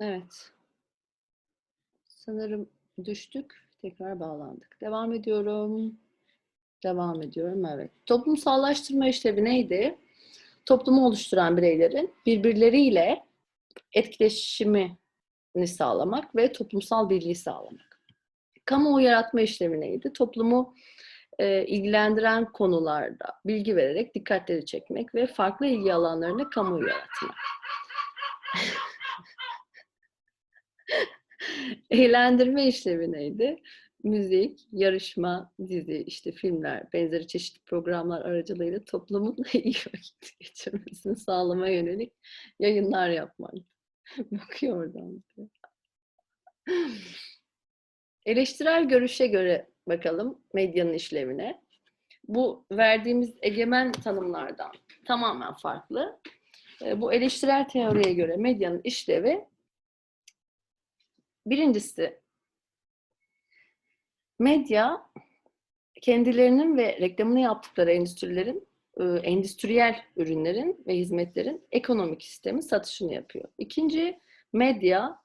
Evet. Sanırım düştük, tekrar bağlandık. Devam ediyorum. Devam ediyorum, evet. Toplumsallaştırma işlevi neydi? Toplumu oluşturan bireylerin birbirleriyle etkileşimini sağlamak ve toplumsal birliği sağlamak. Kamuoyu yaratma işlevi neydi? Toplumu e, ilgilendiren konularda bilgi vererek dikkatleri çekmek ve farklı ilgi alanlarında kamuoyu yaratmak. Eğlendirme işlevi neydi? Müzik, yarışma, dizi, işte filmler, benzeri çeşitli programlar aracılığıyla toplumun iyi vakit geçirmesini sağlamaya yönelik yayınlar yapmak. Bakıyor oradan. Eleştirel görüşe göre bakalım medyanın işlevine. Bu verdiğimiz egemen tanımlardan tamamen farklı. E, Bu eleştirel teoriye göre medyanın işlevi birincisi medya kendilerinin ve reklamını yaptıkları endüstrilerin e, endüstriyel ürünlerin ve hizmetlerin ekonomik sistemi satışını yapıyor. İkinci medya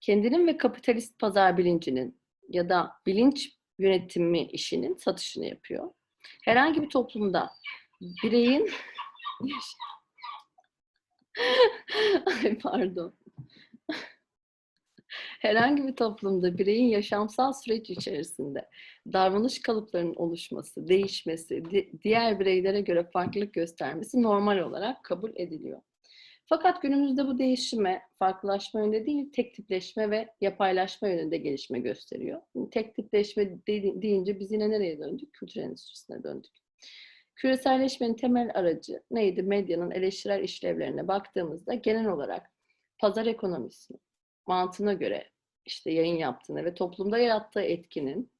kendinin ve kapitalist pazar bilincinin ya da bilinç yönetimi işinin satışını yapıyor. Herhangi bir toplumda bireyin Ay pardon. Herhangi bir toplumda bireyin yaşamsal süreç içerisinde davranış kalıplarının oluşması, değişmesi, di- diğer bireylere göre farklılık göstermesi normal olarak kabul ediliyor. Fakat günümüzde bu değişime farklılaşma yönünde değil, tek tipleşme ve yapaylaşma yönünde gelişme gösteriyor. Tek tipleşme de- deyince biz yine nereye döndük? Kültür endüstrisine döndük. Küreselleşmenin temel aracı neydi? Medyanın eleştirel işlevlerine baktığımızda genel olarak pazar ekonomisi mantığına göre işte yayın yaptığını ve toplumda yarattığı etkinin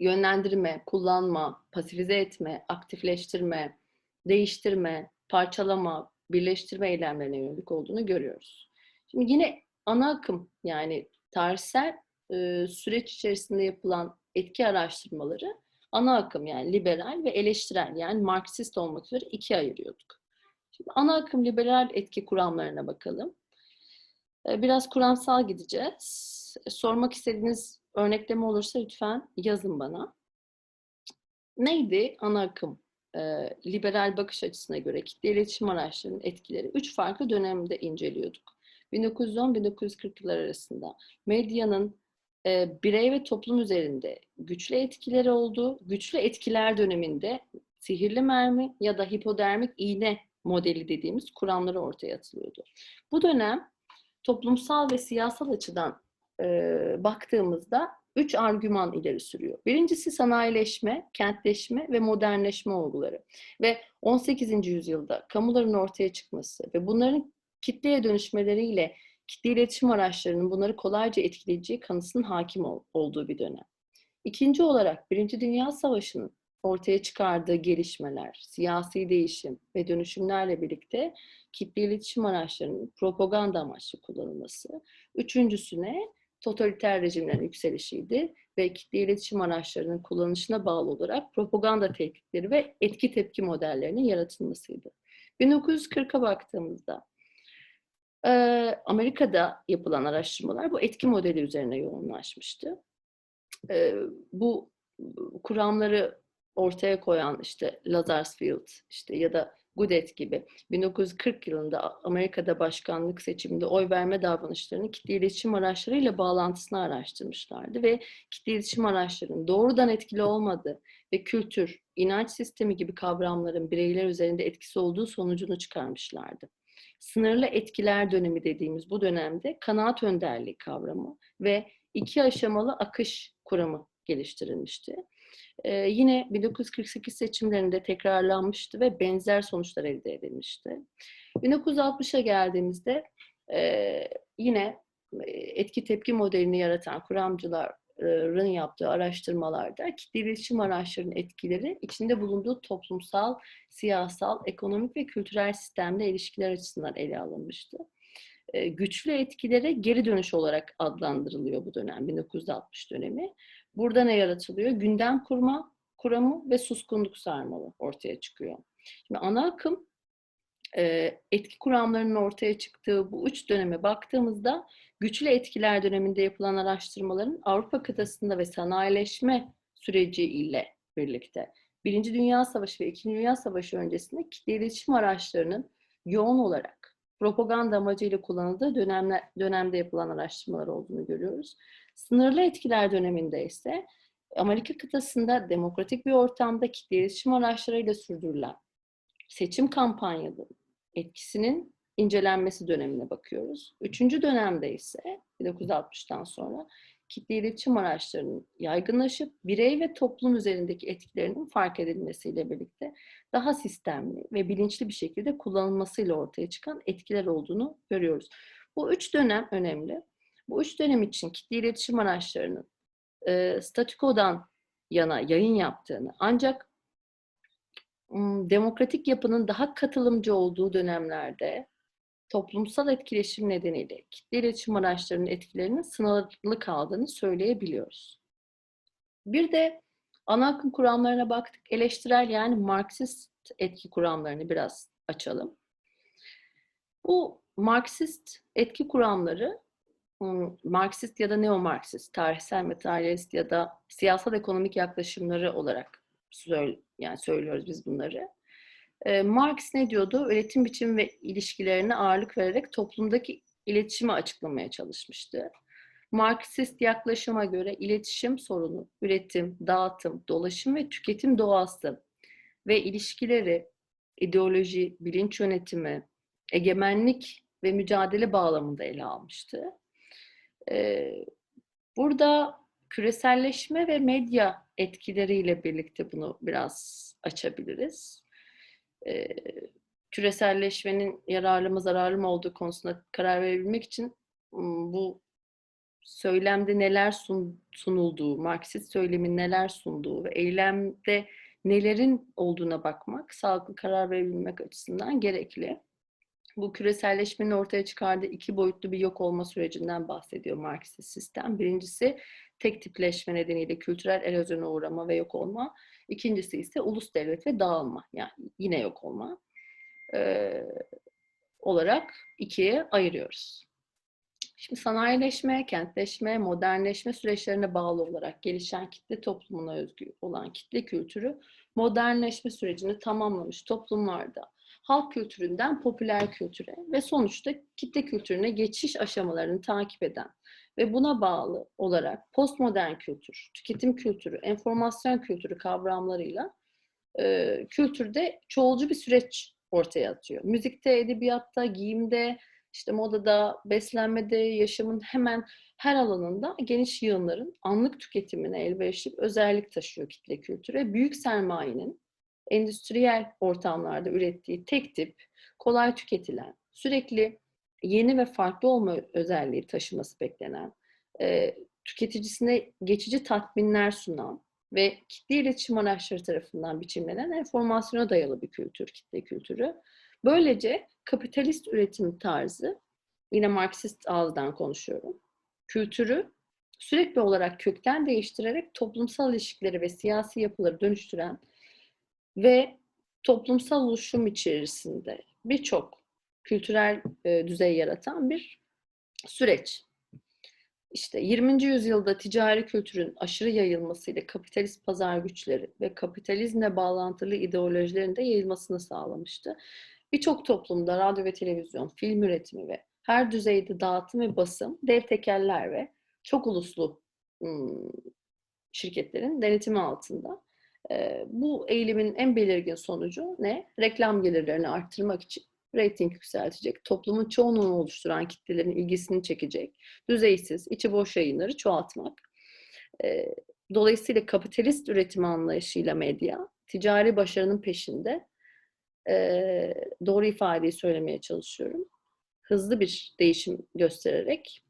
yönlendirme, kullanma, pasifize etme, aktifleştirme, değiştirme, parçalama, birleştirme eylemlerine yönelik olduğunu görüyoruz. Şimdi yine ana akım yani tarihsel e, süreç içerisinde yapılan etki araştırmaları ana akım yani liberal ve eleştirel yani Marksist olmak üzere ikiye ayırıyorduk. Şimdi ana akım liberal etki kuramlarına bakalım. E, Biraz kuramsal gideceğiz. E, Sormak istediğiniz örnekleme olursa lütfen yazın bana. Neydi ana akım e, liberal bakış açısına göre kitle iletişim araçlarının etkileri? Üç farklı dönemde inceliyorduk. 1910-1940 yıllar arasında medyanın e, birey ve toplum üzerinde güçlü etkileri olduğu, güçlü etkiler döneminde sihirli mermi ya da hipodermik iğne modeli dediğimiz kuramları ortaya atılıyordu. Bu dönem toplumsal ve siyasal açıdan e, baktığımızda üç argüman ileri sürüyor. Birincisi sanayileşme, kentleşme ve modernleşme olguları. Ve 18. yüzyılda kamuların ortaya çıkması ve bunların kitleye dönüşmeleriyle kitle iletişim araçlarının bunları kolayca etkileyeceği kanısının hakim ol- olduğu bir dönem. İkinci olarak Birinci Dünya Savaşı'nın ortaya çıkardığı gelişmeler, siyasi değişim ve dönüşümlerle birlikte kitle iletişim araçlarının propaganda amaçlı kullanılması. Üçüncüsüne totaliter rejimlerin yükselişiydi ve kitle iletişim araçlarının kullanışına bağlı olarak propaganda tehditleri ve etki tepki modellerinin yaratılmasıydı. 1940'a baktığımızda eee, Amerika'da yapılan araştırmalar bu etki modeli üzerine yoğunlaşmıştı. Eee, bu kuramları ortaya koyan işte Lazarsfield işte ya da Gudet gibi 1940 yılında Amerika'da başkanlık seçiminde oy verme davranışlarını kitle iletişim araçlarıyla bağlantısını araştırmışlardı ve kitle iletişim araçlarının doğrudan etkili olmadığı ve kültür, inanç sistemi gibi kavramların bireyler üzerinde etkisi olduğu sonucunu çıkarmışlardı. Sınırlı etkiler dönemi dediğimiz bu dönemde kanaat önderliği kavramı ve iki aşamalı akış kuramı geliştirilmişti. Ee, yine 1948 seçimlerinde tekrarlanmıştı ve benzer sonuçlar elde edilmişti. 1960'a geldiğimizde e, yine e, etki tepki modelini yaratan kuramcıların yaptığı araştırmalarda kitle iletişim araçlarının etkileri içinde bulunduğu toplumsal, siyasal, ekonomik ve kültürel sistemle ilişkiler açısından ele alınmıştı. E, güçlü etkilere geri dönüş olarak adlandırılıyor bu dönem 1960 dönemi. Burada ne yaratılıyor? Gündem kurma, kuramı ve suskunluk sarmalı ortaya çıkıyor. Şimdi ana akım e, etki kuramlarının ortaya çıktığı bu üç döneme baktığımızda güçlü etkiler döneminde yapılan araştırmaların Avrupa kıtasında ve sanayileşme süreci ile birlikte Birinci Dünya Savaşı ve İkinci Dünya Savaşı öncesinde kitle iletişim araçlarının yoğun olarak propaganda amacıyla kullanıldığı dönemler, dönemde yapılan araştırmalar olduğunu görüyoruz. Sınırlı etkiler döneminde ise Amerika kıtasında demokratik bir ortamda kitle iletişim araçlarıyla sürdürülen seçim kampanyalarının etkisinin incelenmesi dönemine bakıyoruz. Üçüncü dönemde ise 1960'tan sonra kitle iletişim araçlarının yaygınlaşıp birey ve toplum üzerindeki etkilerinin fark edilmesiyle birlikte daha sistemli ve bilinçli bir şekilde kullanılmasıyla ortaya çıkan etkiler olduğunu görüyoruz. Bu üç dönem önemli. Bu üç dönem için kitle iletişim araçlarının e, statikodan yana yayın yaptığını ancak demokratik yapının daha katılımcı olduğu dönemlerde toplumsal etkileşim nedeniyle kitle iletişim araçlarının etkilerinin sınırlı kaldığını söyleyebiliyoruz. Bir de ana akım kuramlarına baktık. Eleştirel yani Marksist etki kuramlarını biraz açalım. Bu Marksist etki kuramları Marksist ya da neo-Marksist, tarihsel materyalist ya da siyasal ekonomik yaklaşımları olarak yani söylüyoruz biz bunları. E, Marx ne diyordu? Üretim biçimi ve ilişkilerine ağırlık vererek toplumdaki iletişimi açıklamaya çalışmıştı. Marksist yaklaşıma göre iletişim sorunu, üretim, dağıtım, dolaşım ve tüketim doğası ve ilişkileri, ideoloji, bilinç yönetimi, egemenlik ve mücadele bağlamında ele almıştı. Burada küreselleşme ve medya etkileriyle birlikte bunu biraz açabiliriz. Küreselleşmenin yararlı mı zararlı mı olduğu konusunda karar verebilmek için bu söylemde neler sunulduğu, Marksist söylemin neler sunduğu ve eylemde nelerin olduğuna bakmak, sağlıklı karar verebilmek açısından gerekli. Bu küreselleşmenin ortaya çıkardığı iki boyutlu bir yok olma sürecinden bahsediyor Marksist sistem. Birincisi tek tipleşme nedeniyle kültürel erozyona uğrama ve yok olma. İkincisi ise ulus devlet ve dağılma. Yani yine yok olma. Ee, olarak ikiye ayırıyoruz. Şimdi sanayileşme, kentleşme, modernleşme süreçlerine bağlı olarak gelişen kitle toplumuna özgü olan kitle kültürü modernleşme sürecini tamamlamış toplumlarda halk kültüründen popüler kültüre ve sonuçta kitle kültürüne geçiş aşamalarını takip eden ve buna bağlı olarak postmodern kültür, tüketim kültürü, enformasyon kültürü kavramlarıyla e, kültürde çoğulcu bir süreç ortaya atıyor. Müzikte, edebiyatta, giyimde, işte modada, beslenmede, yaşamın hemen her alanında geniş yığınların anlık tüketimine elverişli özellik taşıyor kitle kültürü. Büyük sermayenin endüstriyel ortamlarda ürettiği tek tip, kolay tüketilen, sürekli yeni ve farklı olma özelliği taşıması beklenen, e, tüketicisine geçici tatminler sunan ve kitle iletişim araçları tarafından biçimlenen enformasyona dayalı bir kültür, kitle kültürü. Böylece kapitalist üretim tarzı, yine Marksist ağızdan konuşuyorum, kültürü sürekli olarak kökten değiştirerek toplumsal ilişkileri ve siyasi yapıları dönüştüren ve toplumsal oluşum içerisinde birçok kültürel e, düzey yaratan bir süreç. İşte 20. yüzyılda ticari kültürün aşırı yayılmasıyla kapitalist pazar güçleri ve kapitalizmle bağlantılı ideolojilerin de yayılmasını sağlamıştı. Birçok toplumda radyo ve televizyon, film üretimi ve her düzeyde dağıtım ve basım dev tekeller ve çok uluslu şirketlerin denetimi altında bu eğilimin en belirgin sonucu ne? Reklam gelirlerini arttırmak için reyting yükseltecek, toplumun çoğunluğunu oluşturan kitlelerin ilgisini çekecek, düzeysiz, içi boş yayınları çoğaltmak. Dolayısıyla kapitalist üretim anlayışıyla medya, ticari başarının peşinde doğru ifadeyi söylemeye çalışıyorum. Hızlı bir değişim göstererek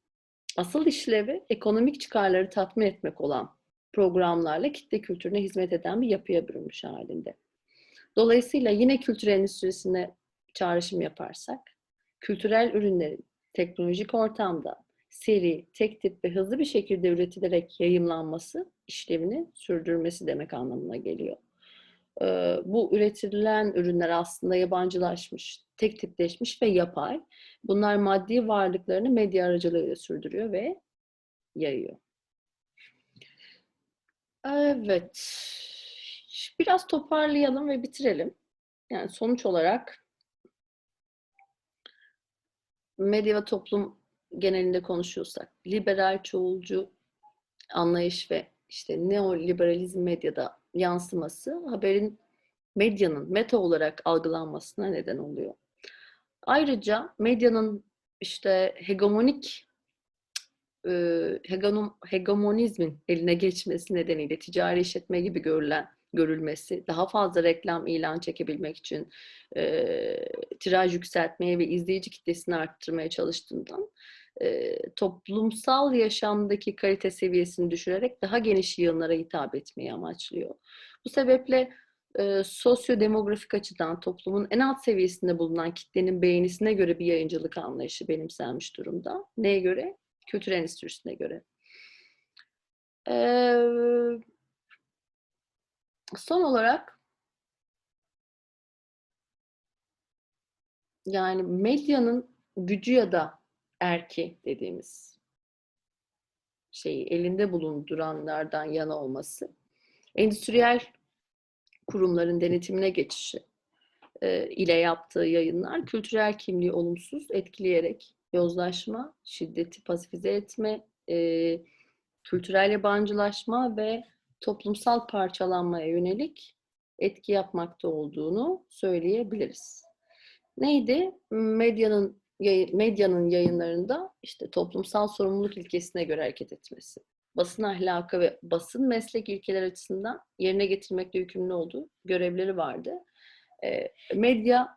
asıl işlevi ekonomik çıkarları tatmin etmek olan programlarla kitle kültürüne hizmet eden bir yapıya bürünmüş halinde. Dolayısıyla yine kültür endüstrisine çağrışım yaparsak, kültürel ürünlerin teknolojik ortamda seri, tek tip ve hızlı bir şekilde üretilerek yayımlanması işlevini sürdürmesi demek anlamına geliyor. Ee, bu üretilen ürünler aslında yabancılaşmış, tek tipleşmiş ve yapay. Bunlar maddi varlıklarını medya aracılığıyla sürdürüyor ve yayıyor. Evet. Biraz toparlayalım ve bitirelim. Yani sonuç olarak medya ve toplum genelinde konuşuyorsak liberal çoğulcu anlayış ve işte neoliberalizm medyada yansıması haberin medyanın meta olarak algılanmasına neden oluyor. Ayrıca medyanın işte hegemonik e, hegemonizmin eline geçmesi nedeniyle ticari işletme gibi görülen görülmesi, daha fazla reklam ilan çekebilmek için e, tiraj yükseltmeye ve izleyici kitlesini arttırmaya çalıştığından e, toplumsal yaşamdaki kalite seviyesini düşürerek daha geniş yığınlara hitap etmeyi amaçlıyor. Bu sebeple e, sosyodemografik açıdan toplumun en alt seviyesinde bulunan kitlenin beğenisine göre bir yayıncılık anlayışı benimsenmiş durumda. Neye göre? Kültür endüstrisine göre. Ee, son olarak yani medyanın gücü ya da erki dediğimiz şeyi elinde bulunduranlardan yana olması, endüstriyel kurumların denetimine geçişi e, ile yaptığı yayınlar kültürel kimliği olumsuz etkileyerek yozlaşma, şiddeti pasifize etme, e, kültürel yabancılaşma ve toplumsal parçalanmaya yönelik etki yapmakta olduğunu söyleyebiliriz. Neydi? Medyanın medyanın yayınlarında işte toplumsal sorumluluk ilkesine göre hareket etmesi, basın ahlakı ve basın meslek ilkeler açısından yerine getirmekle yükümlü olduğu görevleri vardı. E, medya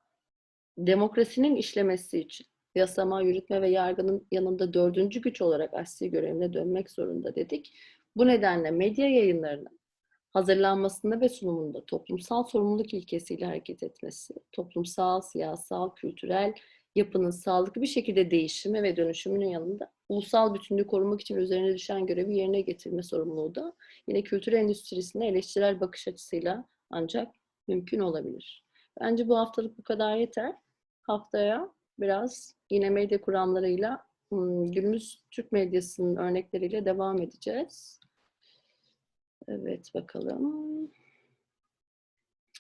demokrasinin işlemesi için yasama, yürütme ve yargının yanında dördüncü güç olarak asli görevine dönmek zorunda dedik. Bu nedenle medya yayınlarının hazırlanmasında ve sunumunda toplumsal sorumluluk ilkesiyle hareket etmesi, toplumsal, siyasal, kültürel yapının sağlıklı bir şekilde değişimi ve dönüşümünün yanında ulusal bütünlüğü korumak için üzerine düşen görevi yerine getirme sorumluluğu da yine kültür endüstrisine eleştirel bakış açısıyla ancak mümkün olabilir. Bence bu haftalık bu kadar yeter. Haftaya biraz yine medya kuramlarıyla günümüz Türk medyasının örnekleriyle devam edeceğiz. Evet bakalım.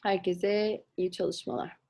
Herkese iyi çalışmalar.